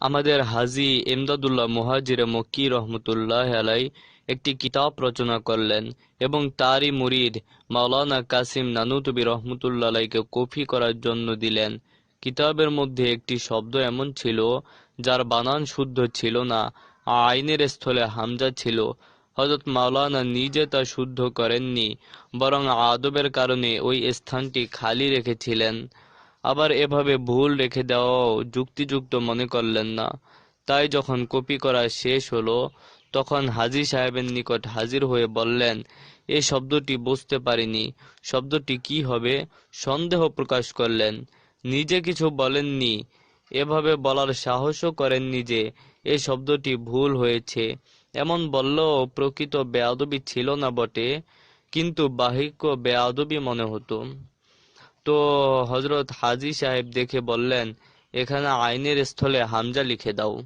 আমাদের হাজি এমদাদুল্লাহ মুহাজির মক্কি রহমতুল্লাহ আলাই একটি কিতাব রচনা করলেন এবং তারই মুরিদ মাওলানা কাসিম নানুতবি রহমতুল্লাহ আলাইকে কপি করার জন্য দিলেন। কিতাবের মধ্যে একটি শব্দ এমন ছিল, যার বানান শুদ্ধ ছিল না, আইনের স্থলে হামজা ছিল। হজরত মাওলানা নিজে তা শুদ্ধ করেননি, বরং আদবের কারণে ওই স্থানটি খালি রেখেছিলেন। আবার এভাবে ভুল রেখে দেওয়াও যুক্তিযুক্ত মনে করলেন না। তাই যখন কপি করা শেষ হলো, তখন হাজি সাহেবের নিকট হাজির হয়ে বললেন এই শব্দটি বুঝতে পারিনি। শব্দটি কি হবে? সন্দেহ প্রকাশ করলেন। নিজে কিছু বলেননি। এভাবে বলার সাহসও করেননি যে এই শব্দটি ভুল হয়েছে। এমন বললেও প্রকৃত বেয়াদবি ছিল না বটে, কিন্তু বাহিক্য বেয়াদবি মনে হতো। তো হজরত হাজি সাহেব দেখে বললেন এখানে আইনের স্থলে হামজা লিখে দাও।